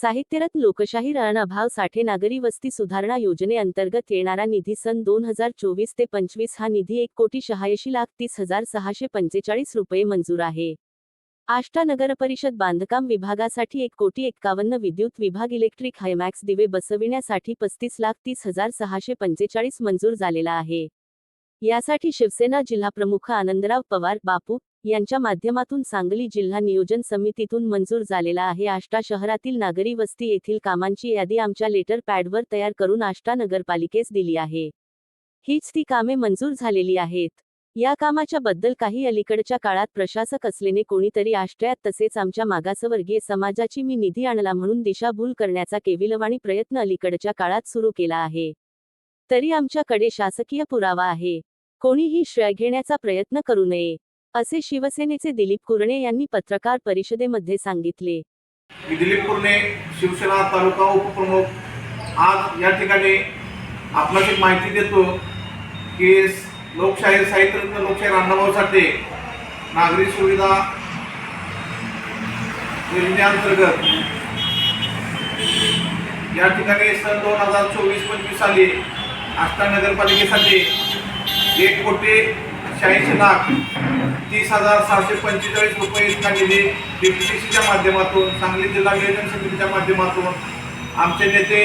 साहित्यरत लोकशाही रणअभाव साठे नागरी वस्ती सुधारणा योजनेअंतर्गत येणारा निधी सन दोन हजार चोवीस ते पंचवीस हा निधी एक कोटी शहाऐंशी लाख तीस हजार सहाशे पंचेचाळीस रुपये मंजूर आहे. आष्टा नगरपरिषद बांधकाम विभागासाठी एक कोटी एक्कावन्न विद्युत विभाग इलेक्ट्रिक हायमॅक्स दिवे बसविण्यासाठी पस्तीस लाख तीस हजार सहाशे पंचेचाळीस मंजूर झालेला आहे. यासाठी शिवसेना जिल्हाप्रमुख आनंदराव पवार बापू यांच्या माध्यमातून सांगली जिल्हा नियोजन समितीतून मंजूर झालेला आहे. आष्टा शहरातील नागरी वस्ती येथील कामांची यादी आमच्या लेटर पॅडवर तयार करून आष्टा नगरपालिकेस दिली आहे. हीच ती कामे मंजूर झालेली आहेत. या कामाच्या बद्दल काही अलीकडच्या काळात प्रशासक असल्याने कोणीतरी आष्ट्यात तसेच आमच्या मागासवर्गीय समाजाची मी निधी आणला म्हणून दिशाभूल करण्याचा केविलवाणी प्रयत्न अलीकडच्या काळात सुरू केला आहे. तरी आमच्याकडे शासकीय पुरावा आहे. कोणीही श्रेय घेण्याचा प्रयत्न करू नये. असे शिवसेनेचे दिलीप कुरणे यांनी पत्रकार परिषदेमध्ये सांगितले. मी दिलीप कुर्णे शिवसेना तालुका उपप्रमुख. आज या ठिकाणी आपणास एक माहिती देतो की लोकशाहीर साहित्यरत्न लोकशाहीर अण्णाभाऊ साठे नागरी सुविधा योजनेअंतर्गत या ठिकाणी सन दोन हजार चोवीस पंचवीस साली आष्टा नगरपालिकेसाठी एक कोटी शहाऐंशी लाख तीस हजार सहाशे पंचेचाळीस रुपये इतका निधी डीपीसीच्या माध्यमातून सांगली जिल्हा नियोजन समितीच्या माध्यमातून आमचे नेते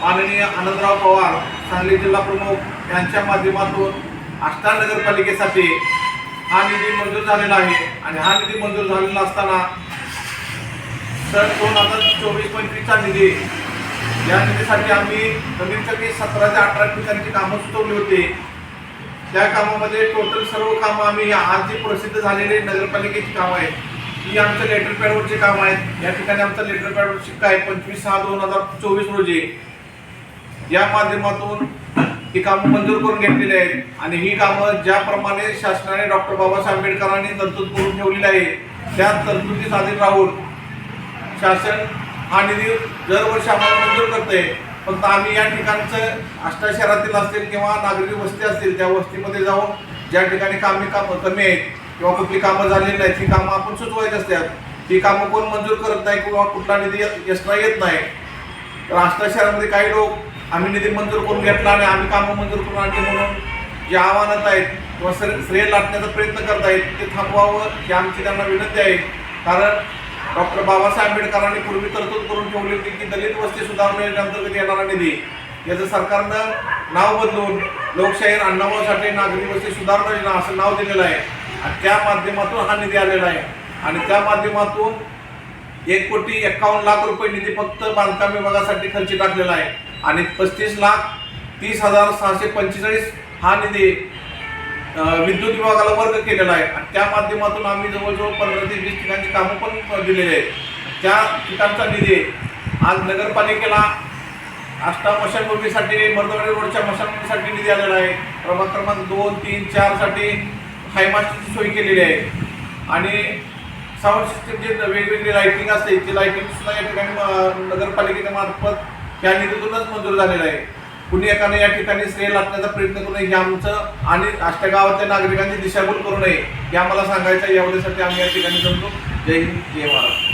माननीय आनंदराव पवार सांगली जिल्हा प्रमुख यांच्या माध्यमातून आष्टा नगरपालिकेसाठी हा निधी मंजूर झालेला आहे. आणि हा निधी मंजूर झालेला असताना सन दोन हजार चोवीस पंचवीसचा निधी या निधीसाठी आम्ही कमीत कमी सतरा ते अठरा ठिकाणची कामं सुचवली होती. त्या कामामध्ये टोटल सर्व कामं आम्ही आज जे प्रसिद्ध झालेली नगरपालिकेची कामं आहेत ही आमच्या लेटर पॅडवरचे काम आहेत. या ठिकाणी आमचा लेटर पॅडवर शिक्का आहे पंचवीस सहा दोन हजार चोवीस रोजी या माध्यमातून ही कामं मंजूर करून घेतलेली आहेत. आणि ही कामं ज्याप्रमाणे शासनाने डॉक्टर बाबासाहेब आंबेडकरांनी तरतूद करून ठेवलेली आहे त्या तरतुदीस आधी राहून शासन हा निधी दरवर्षी आम्हाला मंजूर करते फक्त आम्ही या ठिकाणचं आष्टा शहरातील असतील किंवा नागरी वस्ती असतील त्या वस्तीमध्ये जाऊन ज्या ठिकाणी कामे कामं कमी आहेत किंवा कुठली कामं झालेली नाहीत ती कामं आपण सुचवायची असतात. ती कामं कोण मंजूर करत नाही किंवा कुठला निधी एक्स्ट्रा येत नाही. तर आष्टा शहरामध्ये काही लोक आम्ही निधी मंजूर करून घेतला आणि आम्ही कामं मंजूर करून आणली म्हणून जे आव्हानात आहेत किंवा श्रे श्रेय लाटण्याचा प्रयत्न करतायत ते थांबवावं ही आमची त्यांना विनंती आहे. कारण डॉक्टर बाबासाहेब आंबेडकरांनी पूर्वी तरतूद करून ठेवली होती की दलित वस्ती सुधारणा योजनेअंतर्गत येणारा निधी याचं सरकारनं नाव बदलून लोकशाहीर अण्णाभाऊसाठी नागरी वस्ती सुधारणा योजना असं नाव दिलेलं आहे. आणि त्या माध्यमातून हा निधी आलेला आहे. आणि त्या माध्यमातून एक कोटी एक्कावन्न लाख रुपये निधी फक्त बांधकाम विभागासाठी खर्ची टाकलेला आहे. आणि पस्तीस लाख तीस हजार सहाशे पंचेचाळीस हा निधी विद्युत विभागाला वर्ग केलेला आहे. आणि त्या माध्यमातून आम्ही जवळजवळ पंधरा ते वीस ठिकाणची कामं पण दिलेली आहेत. त्या ठिकाणचा निधी आज नगरपालिकेला आष्टा मशानभूमीसाठी मर्दवाडी रोडच्या मशानभूमीसाठी निधी आलेला आहे. प्रभाग क्रमांक दोन तीन चारसाठी हायमास्टरची सोय केलेली आहे. आणि साऊंड सिस्टीम जे वेगवेगळी लाईटिंग असते ती लाईटिंग सुद्धा या ठिकाणी नगरपालिकेच्या मार्फत या निधीतूनच मंजूर झालेलं आहे. कुणी एकाने या ठिकाणी श्रेय लाटण्याचा प्रयत्न करू नये हे आमचं आणि अष्टगावातल्या नागरिकांची दिशाभूल करू नये हे आम्हाला सांगायचं आहे. एवढ्यासाठी आम्ही या ठिकाणी जमतो जय हिंद जय महाराष्ट्र